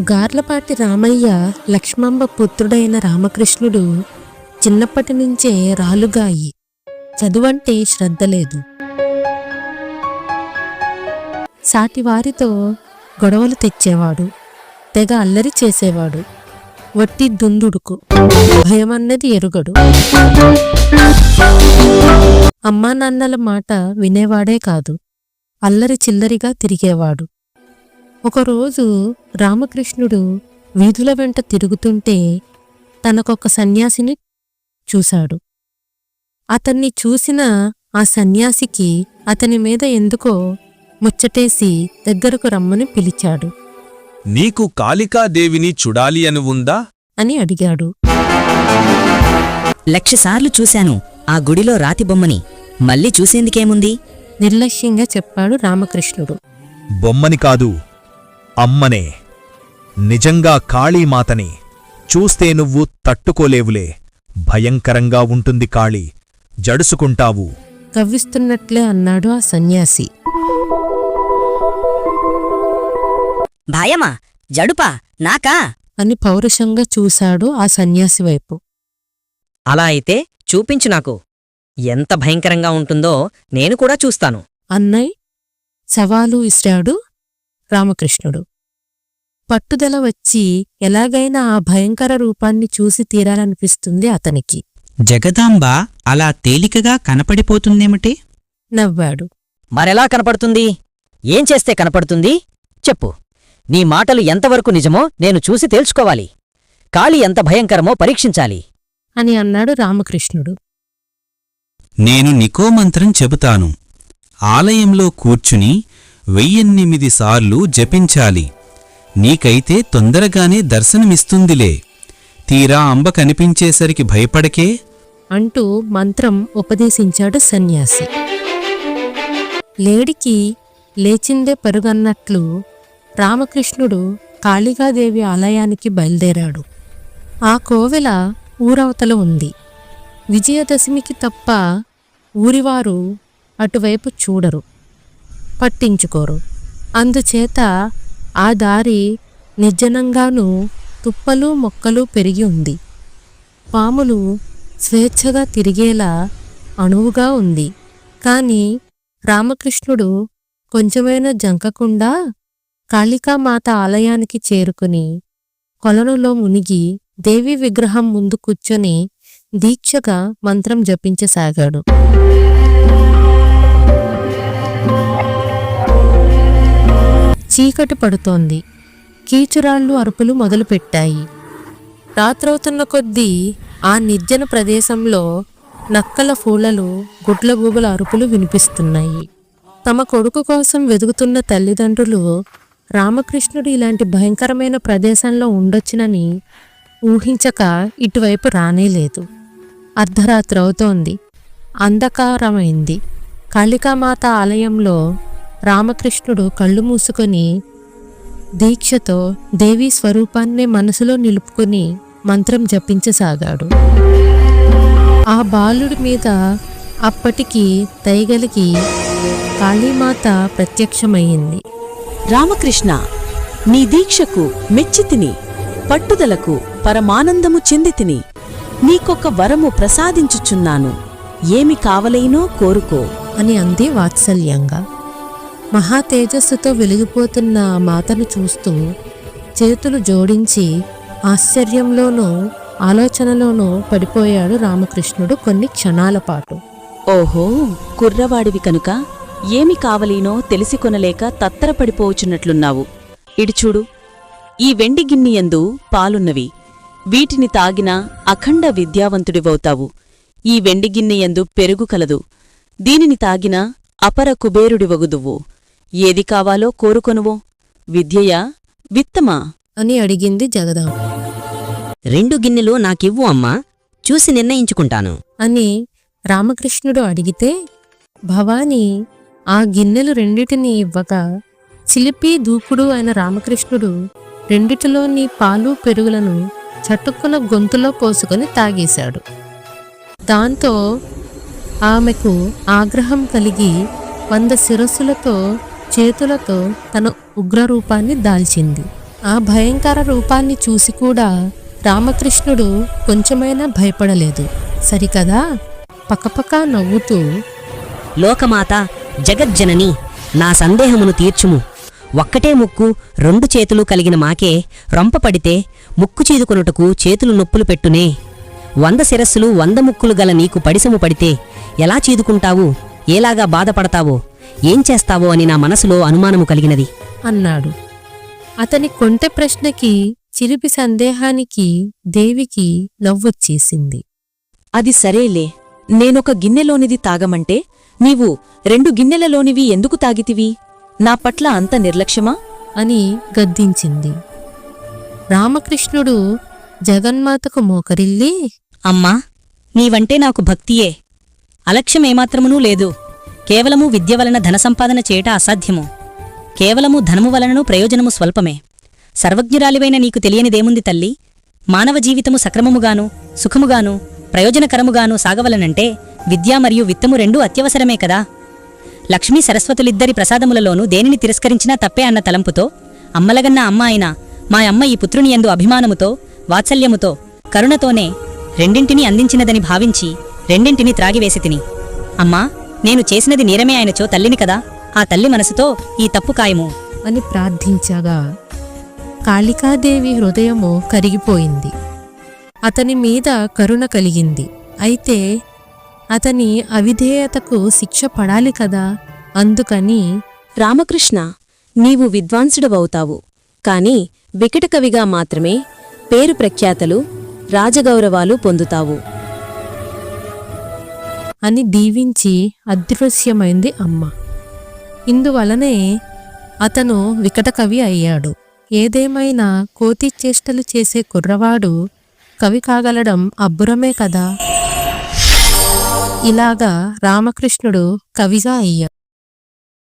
గార్లపాటి రామయ్య లక్ష్మమ్మ పుత్రుడైన రామకృష్ణుడు చిన్నప్పటి నుంచే రాలుగాయి. చదువంటే శ్రద్ధ లేదు. సాటివారితో గొడవలు తెచ్చేవాడు. తెగ అల్లరి చేసేవాడు. వట్టి దుందుడుకు. భయమన్నది ఎరుగడు. అమ్మా నాన్నల మాట వినేవాడే కాదు. అల్లరి చిల్లరిగా తిరిగేవాడు. ఒకరోజు రామకృష్ణుడు వీధుల వెంట తిరుగుతుంటే తనకొక సన్యాసిని చూశాడు. అతన్ని చూసిన ఆ సన్యాసికి అతని మీద ఎందుకో ముచ్చటేసి దగ్గరకు రమ్మని పిలిచాడు. నీకు కాళికాదేవిని చూడాలి అని ఉందా? అని అడిగాడు. లక్షసార్లు చూశాను ఆ గుడిలో రాతి బొమ్మని. మళ్ళీ చూసేందుకేముంది? నిర్లక్ష్యంగా చెప్పాడు రామకృష్ణుడు. బొమ్మని కాదు అమ్మనే నిజంగా కాళీమాతని చూస్తే నువ్వు తట్టుకోలేవులే. భయంకరంగా ఉంటుంది కాళీ జడుసుకుంటావు. కవ్విస్తున్నట్లే అన్నాడు ఆ సన్యాసి. భయమా జడుపా నాకా? అని పౌరుషంగా చూశాడు ఆ సన్యాసి వైపు. అలా అయితే చూపించు నాకు. ఎంత భయంకరంగా ఉంటుందో నేను కూడా చూస్తాను. అన్నయ్ సవాలు ఇస్తాడు రామకృష్ణుడు. పట్టుదల వచ్చి ఎలాగైనా ఆ భయంకర రూపాన్ని చూసి తీరాలనిపిస్తుంది అతనికి. జగదాంబ అలా తేలికగా కనపడిపోతుందేమిటి? నవ్వాడు. మరెలా కనపడుతుంది? ఏం చేస్తే కనపడుతుంది? చెప్పు. నీ మాటలు ఎంతవరకు నిజమో నేను చూసి తేల్చుకోవాలి. కాళి ఎంత భయంకరమో పరీక్షించాలి. అని అన్నాడు రామకృష్ణుడు. నేను నికో మంత్రం చెబుతాను. ఆలయంలో కూర్చుని వెయ్యెనిమిది సార్లు జపించాలి. నీకైతే తొందరగానే దర్శనమిస్తుందిలే. తీరా అంబ కనిపించేసరికి భయపడకే? అంటూ మంత్రం ఉపదేశించాడు సన్యాసి. లేడికి లేచిందే పరుగన్నట్లు రామకృష్ణుడు కాళికాదేవి ఆలయానికి బయలుదేరాడు. ఆ కోవెల ఊరవతల ఉంది. విజయదశమికి తప్ప ఊరివారు అటువైపు చూడరు. పట్టించుకోరు. అందుచేత ఆ దారి నిర్జనంగాను తుప్పలు మొక్కలు పెరిగి ఉంది. పాములు స్వేచ్ఛగా తిరిగేలా అణువుగా ఉంది. కానీ రామకృష్ణుడు కొంచెమైనా జంకకుండా కాళికామాత ఆలయానికి చేరుకుని కొలనులో మునిగి దేవి విగ్రహం ముందు కూర్చొని దీక్షగా మంత్రం జపించసాగాడు. చీకటి పడుతోంది. కీచురాళ్ళు అరుపులు మొదలుపెట్టాయి. రాత్రవుతున్న కొద్దీ ఆ నిర్జన ప్రదేశంలో నక్కల పూలలు గుడ్లగూబల అరుపులు వినిపిస్తున్నాయి. తమ కొడుకు కోసం వెతుకుతున్న తల్లిదండ్రులు రామకృష్ణుడు ఇలాంటి భయంకరమైన ప్రదేశంలో ఉండొచ్చునని ఊహించక ఇటువైపు రానేలేదు అర్ధరాత్రి అవుతోంది అంధకారమైంది. కాళికామాత ఆలయంలో రామకృష్ణుడు కళ్ళు మూసుకొని దీక్షతో దేవీ స్వరూపాన్నే మనసులో నిలుపుకొని మంత్రం జపించసాగాడు. ఆ బాలుడి మీద అప్పటికి దయగలిగి కాళీమాత ప్రత్యక్షమయ్యింది. రామకృష్ణ నీ దీక్షకు మెచ్చితిని పట్టుదలకు పరమానందము చెందితిని నీకొక వరము ప్రసాదించుచున్నాను. ఏమి కావలైనో కోరుకో. అని అంది వాత్సల్యంగా. మహా తేజస్సుతో వెలిగిపోతున్న మాతను చూస్తూ చేతులు జోడించి ఆశ్చర్యంలోనూ ఆలోచనలోనూ పడిపోయాడు రామకృష్ణుడు కొన్ని క్షణాల పాటు. ఓహో కుర్రవాడివి కనుక. ఏమి కావలీనో తెలిసి కొనలేక తత్తరపడిపోవచున్నట్లున్నావు ఇడిచూడు ఈ వెండి గిన్నెయందు పాలున్నవి. వీటిని తాగినా అఖండ విద్యావంతుడివవుతావు. ఈ వెండి గిన్నెయందు పెరుగు కలదు. దీనిని తాగినా అపర కుబేరుడివగుదువు ఏది కావాలో కోరుకొనువో? విద్యయా? విత్తమా? అని అడిగింది జగదాంబ రెండు గిన్నెలు నాకివ్వు అమ్మా చూసి నిర్ణయించుకుంటాను. అని రామకృష్ణుడు అడిగితే భవానీ ఆ గిన్నెలు రెండిటిని ఇవ్వగా చిలిపి దూకుడు అయిన రామకృష్ణుడు రెండిటిలోని పాలు పెరుగులను చటుక్కున గొంతులో పోసుకొని తాగేశాడు. దాంతో ఆమెకు ఆగ్రహం కలిగి వంద శిరస్సులతో చేతులతో తన ఉగ్రరూపాన్ని దాల్చింది. ఆ భయంకర రూపాన్ని చూసి కూడా రామకృష్ణుడు కొంచెమైనా భయపడలేదు. సరికదా? పక్కపక్క నవ్వుతూ లోకమాత జగజ్జనని నా సందేహమును తీర్చుము. ఒక్కటే ముక్కు రెండు చేతులు కలిగిన మాకే రొంపపడితే ముక్కు చీదుకొనుటకు చేతులు నొప్పులు పెట్టునే. వంద శిరస్సులు వంద ముక్కులు గల నీకు పడిసము పడితే ఎలా చీదుకుంటావు? ఏలాగా బాధపడతావో? ఏం చేస్తావో అని నా మనసులో అనుమానము కలిగినది. అన్నాడు. అతని కొంటె ప్రశ్నకి చిలిపి సందేహానికి దేవికి నవ్వొచ్చేసింది. అది సరేలే నేనొక గిన్నెలోనిది తాగమంటే నీవు రెండు గిన్నెలలోనివి ఎందుకు తాగితివి? నా పట్ల అంత నిర్లక్ష్యమా? అని గద్దించింది. రామకృష్ణుడు జగన్మాతకు మోకరిల్లి అమ్మా నీవంటే నాకు భక్తియే. అలక్ష్యమేమాత్రమునూ లేదు. కేవలము విద్య వలన ధన సంపాదన చేయట అసాధ్యము. కేవలము ధనము వలనను ప్రయోజనము స్వల్పమే. సర్వజ్ఞురాలివైన నీకు తెలియనిదేముంది తల్లి? మానవ జీవితము సక్రమముగాను సుఖముగాను ప్రయోజనకరముగాను సాగవలనంటే విద్య మరియు విత్తము రెండూ అత్యవసరమే కదా? లక్ష్మీ సరస్వతులిద్దరి ప్రసాదములలోనూ దేనిని తిరస్కరించినా తప్పే అన్న తలంపుతో అమ్మలగన్న అమ్మ మా అమ్మ ఈ పుత్రుని యందు అభిమానముతో వాత్సల్యముతో కరుణతోనే రెండింటినీ అందించినదని భావించి రెండింటినీ త్రాగివేసి తిని. అమ్మా నేను చేసినది నేరమే ఆయనచో తల్లిని కదా. ఆ తల్లి మనసుతో ఈ తప్పు కాయము అని ప్రార్థించగా కాళికాదేవి హృదయము కరిగిపోయింది. అతని మీద కరుణ కలిగింది. అయితే అతని అవిధేయతకు శిక్ష పడాలి కదా. అందుకని రామకృష్ణ నీవు విద్వాంసుడవవుతావు. కాని వికటకవిగా మాత్రమే పేరు ప్రఖ్యాతలు రాజగౌరవాలు పొందుతావు. అని దీవించి అదృశ్యమైంది అమ్మ. ఇందువలనే అతను వికటకవి అయ్యాడు. ఏదేమైనా కోతి చేష్టలు చేసే కుర్రవాడు కవి కాగలడం అబ్బురమే కదా. ఇలాగా రామకృష్ణుడు కవిగా అయ్యాడు